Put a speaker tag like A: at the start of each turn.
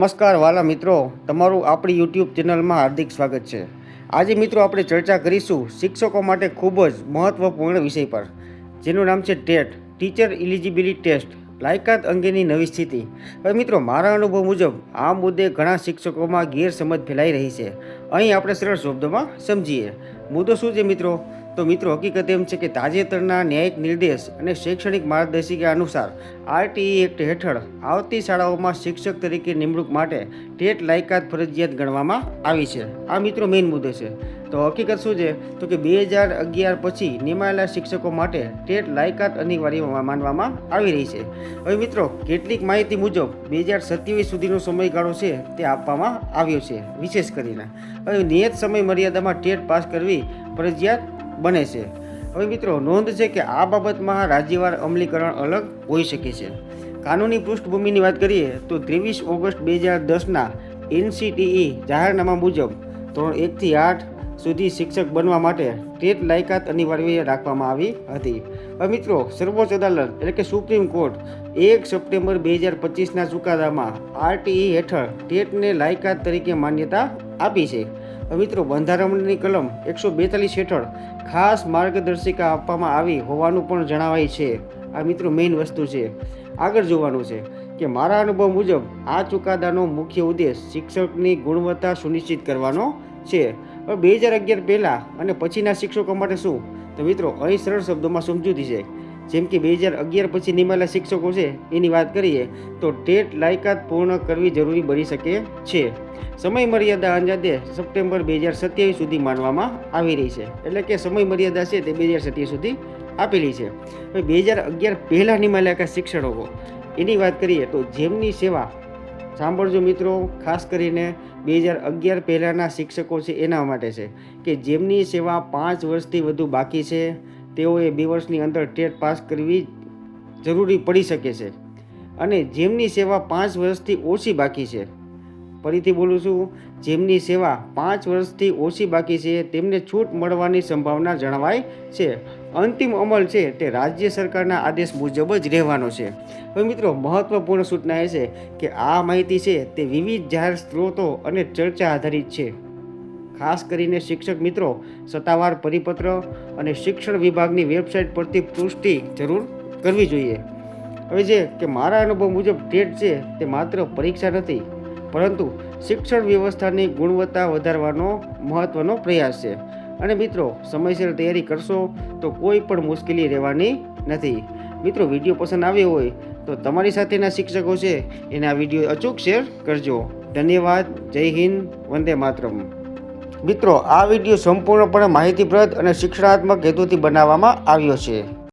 A: નમસ્કાર વાલા મિત્રો, તમારું આપણી યુટ્યુબ ચેનલમાં હાર્દિક સ્વાગત છે. આજે મિત્રો આપણે ચર્ચા કરીશું શિક્ષકો માટે ખૂબ જ મહત્વપૂર્ણ વિષય પર, જેનું નામ છે ટેટ, ટીચર ઇલિજિબિલિટી ટેસ્ટ, લાયકાત અંગેની નવી સ્થિતિ. હવે મિત્રો, મારા અનુભવ મુજબ, આ મુદ્દે ઘણા શિક્ષકોમાં ગેરસમજ ફેલાઈ રહી છે. અહીં આપણે સરળ શબ્દોમાં સમજીએ. મુદ્દો શું છે મિત્રો? તો મિત્રો, હકીકત એમ છે કે તાજેતરના ન્યાયિક નિર્દેશ અને શૈક્ષણિક માર્ગદર્શિકા અનુસાર આરટીઈ એક્ટ હેઠળ આવતી શાળાઓમાં શિક્ષક તરીકે નિમણૂક માટે ટેટ લાયકાત ફરજિયાત ગણવામાં આવી છે. આ મિત્રો મેઇન મુદ્દો છે. તો હકીકત શું છે? તો કે બે હજાર અગિયાર પછી નિમાયેલા શિક્ષકો માટે ટેટ લાયકાત અનિવાર્ય માનવામાં આવી રહી છે. હવે મિત્રો, કેટલીક માહિતી મુજબ બે હજાર સત્યાવીસ સુધીનો સમયગાળો છે તે આપવામાં આવ્યો છે, વિશેષ કરીને. હવે નિયત સમય મર્યાદામાં ટેટ પાસ કરવી ફરજિયાત બને છે. હવે મિત્રો, નોંધ છે કે આ બાબતમાં રાજ્યવાર અમલીકરણ અલગ હોઈ શકે છે. કાનૂની પૃષ્ઠભૂમિની વાત કરીએ તો ત્રેવીસ ઓગસ્ટ બે હજાર દસના એનસીટીઈ જાહેરનામા મુજબ ધોરણ એકથી આઠ સુધી શિક્ષક બનવા માટે ટેટ લાયકાત અનિવાર્ય રાખવામાં આવી હતી. હવે મિત્રો, સર્વોચ્ચ અદાલત એટલે કે સુપ્રીમ કોર્ટ એક સપ્ટેમ્બર બે હજાર પચીસના ચુકાદામાં આરટીઈ હેઠળ ટેટને લાયકાત તરીકે માન્યતા આપી છે. મિત્રો, બંધારણની કલમ એકસો બેતાલીસ હેઠળ ખાસ માર્ગદર્શિકા આપવામાં આવી હોવાનું પણ જણાવાય છે. આ મિત્રો મેઇન વસ્તુ છે. આગળ જોવાનું છે કે મારા અનુભવ મુજબ આ ચુકાદાનો મુખ્ય ઉદ્દેશ શિક્ષકની ગુણવત્તા સુનિશ્ચિત કરવાનો છે. હવે બે હજાર અગિયાર પહેલાં અને પછીના શિક્ષકો માટે શું? તો મિત્રો, અહીં સરળ શબ્દોમાં સમજૂતી છે. જેમ કે બે હજાર અગિયાર પછી નિમાયેલા શિક્ષકો છે, એની વાત કરીએ તો ટેટ લાયકાત પૂર્ણ કરવી જરૂરી બની શકે છે. સમય મર્યાદા અંદાજે સપ્ટેમ્બર બે હજાર સત્યાવીસ સુધી માનવામાં આવી રહી છે. એટલે કે સમય મર્યાદા છે તે બે હજાર સત્યાવીસ સુધી આપેલી છે. હવે બે હજાર અગિયાર પહેલાં નિમાયેલા શિક્ષકો એની વાત કરીએ તો જેમની સેવા, સાંભળજો મિત્રો, ખાસ કરીને બે હજાર અગિયાર પહેલાંના શિક્ષકો છે એના માટે છે કે જેમની સેવા પાંચ વર્ષથી વધુ બાકી છે તેઓએ બે વર્ષની અંદર ટેટ પાસ કરવી જરૂરી પડી શકે છે. અને જેમની સેવા પાંચ વર્ષથી ઓછી બાકી છે. ફરીથી બોલું છું, જેમની સેવા પાંચ વર્ષથી ઓછી બાકી છે, તેમને છૂટ મળવાની સંભાવના જણાવાય છે. અંતિમ અમલ છે તે રાજ્ય સરકારના આદેશ મુજબ જ રહેવાનો છે. હવે મિત્રો, મહત્વપૂર્ણ સૂચના એ છે કે આ માહિતી છે તે વિવિધ જાહેર સ્ત્રોતો અને ચર્ચા આધારિત છે. ખાસ કરીને શિક્ષક મિત્રો, સત્તાવાર પરિપત્ર અને શિક્ષણ વિભાગની વેબસાઇટ પરથી પુષ્ટિ જરૂર કરવી જોઈએ. હવે જે કે મારા અનુભવ મુજબ ટેટ છે, તે માત્ર પરીક્ષા નથી, પરંતુ શિક્ષણ વ્યવસ્થાની ગુણવત્તા વધારવાનો મહત્ત્વનો પ્રયાસ છે. અને મિત્રો, સમયસર તૈયારી કરશો તો કોઈ પણ મુશ્કેલી રહેવાની નથી. મિત્રો, વીડિયો પસંદ આવ્યો હોય તો તમારી સાથેના શિક્ષકો છે, એને વીડિયો અચૂક શેર કરજો. ધન્યવાદ. જય હિન્દ. વંદે માતરમ. મિત્રો આ વીડિયો સંપૂર્ણપણે માહિતીપ્રદ અને શિક્ષણાત્મક હેતુથી બનાવવામાં આવ્યો છે.